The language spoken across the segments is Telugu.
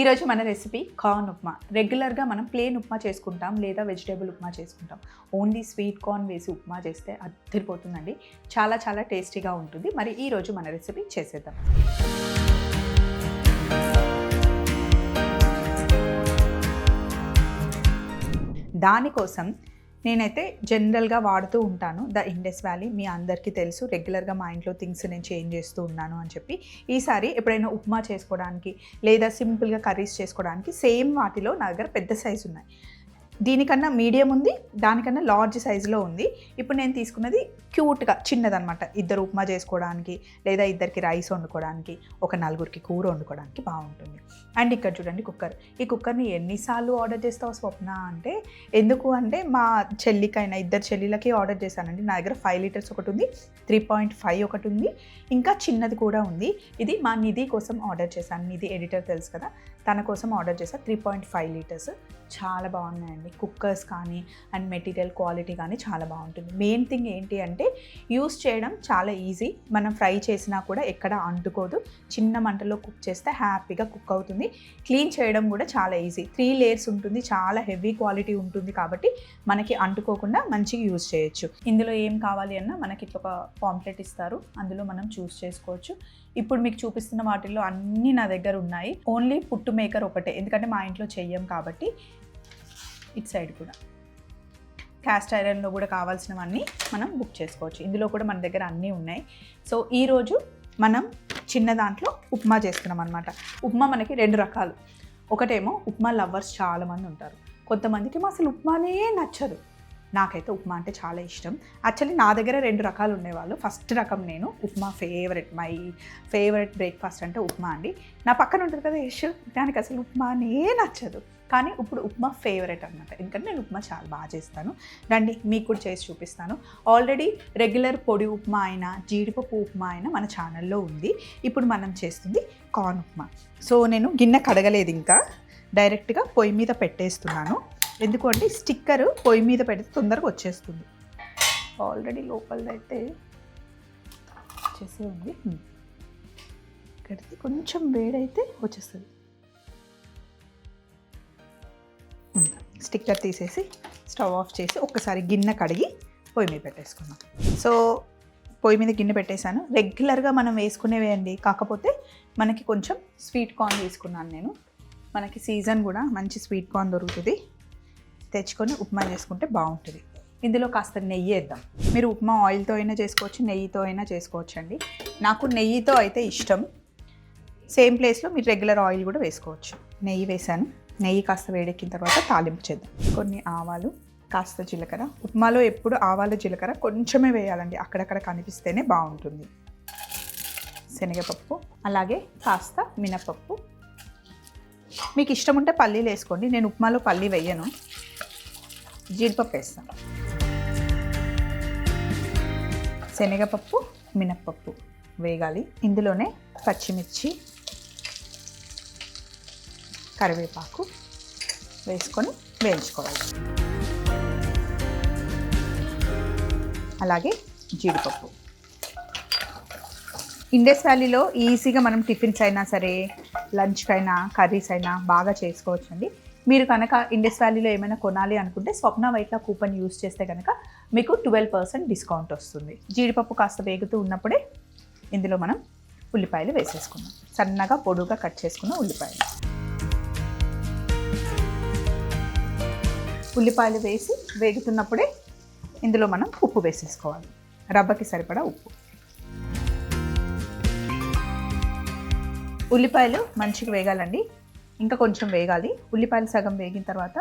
ఈరోజు మన రెసిపీ కార్న్ ఉప్మా. రెగ్యులర్గా మనం ప్లేన్ ఉప్మా చేసుకుంటాం లేదా వెజిటేబుల్ ఉప్మా చేసుకుంటాం. ఓన్లీ స్వీట్ కార్న్ వేసి ఉప్మా చేస్తే అద్దరిపోతుందండి చాలా చాలా టేస్టీగా ఉంటుంది. మరి ఈరోజు మన రెసిపీ చేసేద్దాం. దానికోసం నేనైతే జనరల్గా వాడుతూ ఉంటాను. ద ఇండస్ వ్యాలీ మీ అందరికీ తెలుసు. రెగ్యులర్గా మా ఇంట్లో థింగ్స్ నేను చేంజ్ చేస్తూ ఉన్నాను అని చెప్పి. ఈసారి ఎప్పుడైనా ఉప్మా చేసుకోవడానికి లేదా సింపుల్గా కర్రీస్ చేసుకోవడానికి సేమ్ వాటిలో నా దగ్గర పెద్ద సైజు ఉన్నాయి. దీనికన్నా మీడియం ఉంది దానికన్నా లార్జ్ సైజులో ఉంది. ఇప్పుడు నేను తీసుకున్నది క్యూట్గా చిన్నదనమాట ఇద్దరు ఉప్మా చేసుకోవడానికి లేదా ఇద్దరికి రైస్ వండుకోవడానికి ఒక నలుగురికి కూర వండుకోవడానికి బాగుంటుంది. అండ్ ఇక్కడ చూడండి కుక్కర్ ఈ కుక్కర్ని ఎన్నిసార్లు ఆర్డర్ చేస్తావు స్వప్న అంటే ఎందుకు అంటే మా చెల్లికైనా ఇద్దరు చెల్లిలకి ఆర్డర్ చేశానండి. నా దగ్గర ఫైవ్ లీటర్స్ ఒకటి ఉంది త్రీ పాయింట్ ఫైవ్ ఒకటి ఉంది. ఇంకా చిన్నది కూడా ఉంది. ఇది మా నిధి కోసం ఆర్డర్ చేశాను. నిధి ఎడిటర్ తెలుసు కదా. తన కోసం ఆర్డర్ చేశాను త్రీ పాయింట్ ఫైవ్ లీటర్స్. చాలా బాగున్నాయండి. కుక్కర్స్ కానీ అండ్ మెటీరియల్ క్వాలిటీ కానీ చాలా బాగుంటుంది. మెయిన్ థింగ్ ఏంటి అంటే యూస్ చేయడం చాలా ఈజీ. మనం ఫ్రై చేసినా కూడా ఎక్కడ అంటుకోదు. చిన్న మంటలో కుక్ చేస్తే హ్యాపీగా కుక్ అవుతుంది. క్లీన్ చేయడం కూడా చాలా ఈజీ. త్రీ లేయర్స్ ఉంటుంది. చాలా హెవీ క్వాలిటీ ఉంటుంది కాబట్టి మనకి అంటుకోకుండా మంచిగా యూజ్ చేయొచ్చు. ఇందులో ఏం కావాలి అన్నా మనకి ఇట్లా ఒక పాంప్లెట్ ఇస్తారు. అందులో మనం చూస్ చేసుకోవచ్చు. ఇప్పుడు మీకు చూపిస్తున్న వాటిల్లో అన్నీ నా దగ్గర ఉన్నాయి. ఓన్లీ పుట్టు మేకర్ ఒకటే. ఎందుకంటే మా ఇంట్లో చెయ్యం కాబట్టి ఇటు సైడ్ కూడా. క్యాస్ట్ ఐరన్లో కూడా కావాల్సినవన్నీ మనం బుక్ చేసుకోవచ్చు. ఇందులో కూడా మన దగ్గర అన్నీ ఉన్నాయి. సో ఈరోజు మనం చిన్న దాంట్లో ఉప్మా చేసుకున్నాం అనమాట ఉప్మా మనకి రెండు రకాలు. ఒకటేమో ఉప్మా లవర్స్ చాలామంది ఉంటారు. కొంతమందికి అసలు ఉప్మానే నచ్చదు. నాకైతే ఉప్మా అంటే చాలా ఇష్టం. యాక్చువల్లీ నా దగ్గర రెండు రకాలు ఉండేవాళ్ళు. ఫస్ట్ రకం నేను upma favourite my favourite breakfast అంటే ఉప్మా అండి. నా పక్కన ఉంటుంది కదా యశ్ దానికి అసలు ఉప్మానే నచ్చదు. కానీ ఇప్పుడు ఉప్మా ఫేవరెట్ అనమాట ఎందుకంటే నేను ఉప్మా చాలా బాగా చేస్తాను. రండి మీకు కూడా చేసి చూపిస్తాను. ఆల్రెడీ రెగ్యులర్ పొడి ఉప్మా అయినా జీడిపప్పు ఉప్మా అయినా మన ఛానల్లో ఉంది. ఇప్పుడు మనం చేస్తుంది కార్న్ ఉప్మా. సో నేను గిన్నె కడగలేదు ఇంకా. డైరెక్ట్గా పొయ్యి మీద పెట్టేస్తున్నాను. ఎందుకు అంటే స్టిక్కర్ పొయ్యి మీద పెడితే తొందరగా వచ్చేస్తుంది. ఆల్రెడీ లోపలైతే వచ్చేసే ఉంది. కడితే కొంచెం వేడైతే వచ్చేస్తుంది. స్టిక్కర్ తీసేసి స్టవ్ ఆఫ్ చేసి ఒక్కసారి గిన్నె కడిగి పొయ్యి మీద పెట్టేసుకున్నాం సో పొయ్యి మీద గిన్నె పెట్టేశాను. రెగ్యులర్గా మనం వేసుకునేవి అండి. కాకపోతే మనకి కొంచెం స్వీట్ కార్న్ తీసుకున్నాను నేను. మనకి సీజన్ కూడా మంచి స్వీట్ కార్న్ దొరుకుతుంది. తెచ్చుకొని ఉప్మా చేసుకుంటే బాగుంటుంది. ఇందులో కాస్త నెయ్యి వేద్దాం. మీరు ఉప్మా ఆయిల్తో అయినా చేసుకోవచ్చు నెయ్యితో అయినా చేసుకోవచ్చు అండి నాకు నెయ్యితో అయితే ఇష్టం. సేమ్ ప్లేస్లో మీరు రెగ్యులర్ ఆయిల్ కూడా వేసుకోవచ్చు. నెయ్యి వేసాను. నెయ్యి కాస్త వేడెక్కిన తర్వాత తాలింపు చేద్దాం. కొన్ని ఆవాలు కాస్త జీలకర్ర. ఉప్మాలో ఎప్పుడు ఆవాలు జీలకర్ర కొంచెమే వేయాలండి. అక్కడక్కడ కనిపిస్తేనే బాగుంటుంది. శనగపప్పు అలాగే కాస్త మినపప్పు. మీకు ఇష్టం ఉంటే పల్లీలు వేసుకోండి. నేను ఉప్మాలో పల్లీ వేయను. జీడిపప్పు వేస్తాను. శనగపప్పు మినప్పప్పు వేగాలి. ఇందులోనే పచ్చిమిర్చి కరివేపాకు వేసుకొని వేయించుకోవాలి. అలాగే జీడిపప్పు. ఇండస్ వ్యాలీలో ఈజీగా మనం టిఫిన్స్ అయినా సరే లంచ్కైనా కర్రీస్ అయినా బాగా చేసుకోవచ్చండి. మీరు కనుక ఇండస్ వ్యాలీలో ఏమైనా కొనాలి అనుకుంటే స్వప్న వైట్ల కూపన్ యూస్ చేస్తే కనుక మీకు ట్వెల్వ్ పర్సెంట్ డిస్కౌంట్ వస్తుంది. జీడిపప్పు కాస్త వేగుతూ ఉన్నప్పుడే ఇందులో మనం ఉల్లిపాయలు వేసేసుకున్నాం సన్నగా పొడుగా కట్ చేసుకున్న ఉల్లిపాయలు. ఉల్లిపాయలు వేసి వేగుతున్నప్పుడే ఇందులో మనం ఉప్పు వేసేసుకోవాలి. రవ్వకి సరిపడా ఉప్పు. ఉల్లిపాయలు మంచిగా వేగాలండి. ఇంకా కొంచెం వేగాలి. ఉల్లిపాయలు సగం వేగిన తర్వాత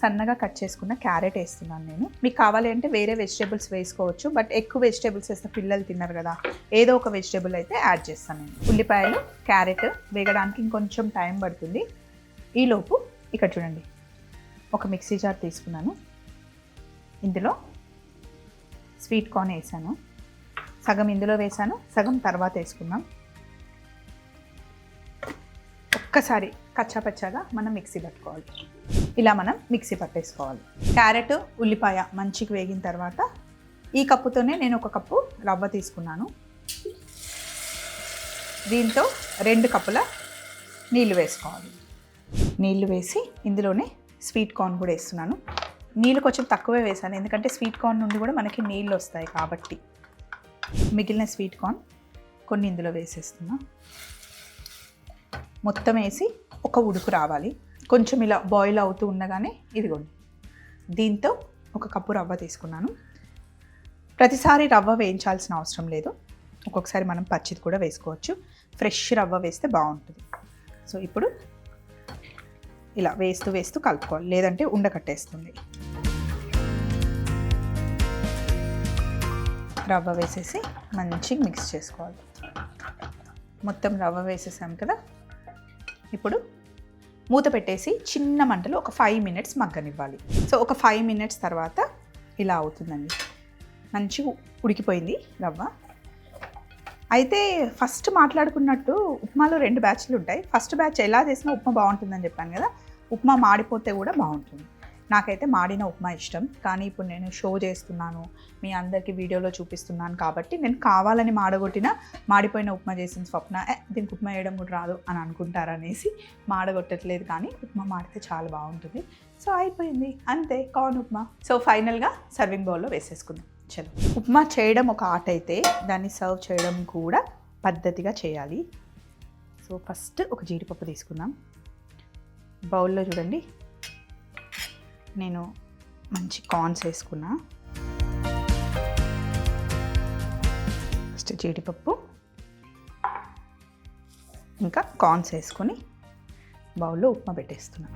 సన్నగా కట్ చేసుకున్న క్యారెట్ వేస్తున్నాను నేను. మీకు కావాలి అంటే వేరే వెజిటేబుల్స్ వేసుకోవచ్చు బట్ ఎక్కువ వెజిటేబుల్స్ వేస్తే పిల్లలు తిన్నారు కదా ఏదో ఒక వెజిటేబుల్ అయితే యాడ్ చేస్తాను నేను. ఉల్లిపాయలు క్యారెట్ వేగడానికి ఇంకొంచెం టైం పడుతుంది. ఈలోపు ఇక్కడ చూడండి ఒక మిక్సీ జార్ తీసుకున్నాను. ఇందులో స్వీట్ కార్న్ వేసాను. సగం ఇందులో వేసాను సగం తర్వాత వేసుకున్నాం ఒక్కసారి కచ్చాపచ్చాగా మనం మిక్సీ పట్టుకోవాలి. ఇలా మనం మిక్సీ పట్టేసుకోవాలి. క్యారెట్ ఉల్లిపాయ మంచిగా వేగిన తర్వాత ఈ కప్పుతోనే నేను ఒక కప్పు రవ్వ తీసుకున్నాను. దీంతో రెండు కప్పుల నీళ్ళు వేసుకోవాలి. నీళ్ళు వేసి ఇందులోనే స్వీట్ కార్న్ కూడా వేస్తున్నాను. నీళ్ళు కొంచెం తక్కువే వేసాను. ఎందుకంటే స్వీట్ కార్న్ నుండి కూడా మనకి నీళ్ళు వస్తాయి కాబట్టి. మిగిలిన స్వీట్ కార్న్ కొన్ని ఇందులో వేసేస్తున్నా. మొత్తం వేసి ఒక ఉడుకు రావాలి. కొంచెం ఇలా బాయిల్ అవుతూ ఉండగానే ఇదిగోండి. దీంతో ఒక కప్పు రవ్వ తీసుకున్నాను. ప్రతిసారి రవ్వ వేయించాల్సిన అవసరం లేదు. ఒక్కొక్కసారి మనం పచ్చిది కూడా వేసుకోవచ్చు. ఫ్రెష్ రవ్వ వేస్తే బాగుంటుంది. సో ఇప్పుడు ఇలా వేస్తూ వేస్తూ కలుపుకోవాలి. లేదంటే ఉండకట్టేస్తుంది. రవ్వ వేసేసి మంచిగా మిక్స్ చేసుకోవాలి. మొత్తం రవ్వ వేసేసాం కదా? ఇప్పుడు మూత పెట్టేసి చిన్న మంటలో ఒక ఫైవ్ మినిట్స్ మగ్గనివ్వాలి. సో ఒక ఫైవ్ మినిట్స్ తర్వాత ఇలా అవుతుందండి. మంచిగా ఉడికిపోయింది రవ్వ. అయితే ఫస్ట్ మాట్లాడుకున్నట్టు ఉప్మాలో రెండు బ్యాచ్లు ఉంటాయి. ఫస్ట్ బ్యాచ్ ఎలా చేసినా ఉప్మా బాగుంటుందని చెప్పాను కదా. ఉప్మా మాడిపోతే కూడా బాగుంటుంది. నాకైతే మాడిన ఉప్మా ఇష్టం. కానీ ఇప్పుడు నేను షో చేస్తున్నాను. మీ అందరికీ వీడియోలో చూపిస్తున్నాను కాబట్టి నేను కావాలని మాడగొట్టిన మాడిపోయిన ఉప్మా చేసిన స్వప్న. దీనికి ఉప్మా వేయడం కూడా రాదు అని అనుకుంటారనేసి మాడగొట్టట్లేదు కానీ ఉప్మా మాడితే చాలా బాగుంటుంది. సో అయిపోయింది. అంతే కార్న్ ఉప్మా. సో ఫైనల్గా సర్వింగ్ బౌల్లో వేసేసుకుందాం. చలో. ఉప్మా చేయడం ఒక ఆర్ట్ అయితే దాన్ని సర్వ్ చేయడం కూడా పద్ధతిగా చేయాలి. సో ఫస్ట్ ఒక జీడిపప్పు తీసుకుందాం. బౌల్లో చూడండి. నేను మంచి కార్న్స్ వేసుకున్నా. ఫస్ట్ జీడిపప్పు ఇంకా కార్న్స్ వేసుకొని బౌల్లో ఉప్మా పెట్టేస్తున్నా.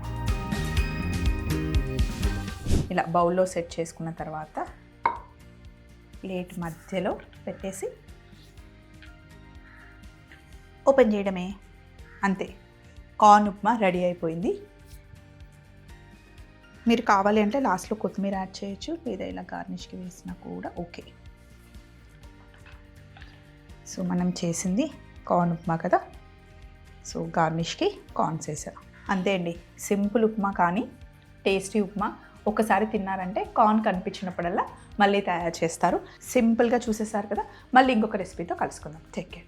ఇలా బౌల్లో సెట్ చేసుకున్న తర్వాత ప్లేట్ మధ్యలో పెట్టేసి ఓపెన్ చేయడమే. అంతే. కార్న్ ఉప్మా రెడీ అయిపోయింది. మీరు కావాలి అంటే లాస్ట్లో కొత్తిమీర యాడ్ చేయొచ్చు. లేదా ఇలా గార్నిష్కి వేసినా కూడా ఓకే సో మనం చేసింది కార్న్ ఉప్మా కదా? సో గార్నిష్కి కార్న్ చేసాం. అంతే అండి. సింపుల్ ఉప్మా కానీ టేస్టీ ఉప్మా. ఒకసారి తిన్నారంటే కార్న్ కనిపించినప్పుడల్లా మళ్ళీ తయారు చేస్తారు. సింపుల్గా చూసేసారు కదా? మళ్ళీ ఇంకొక రెసిపీతో కలుసుకుందాం. Take care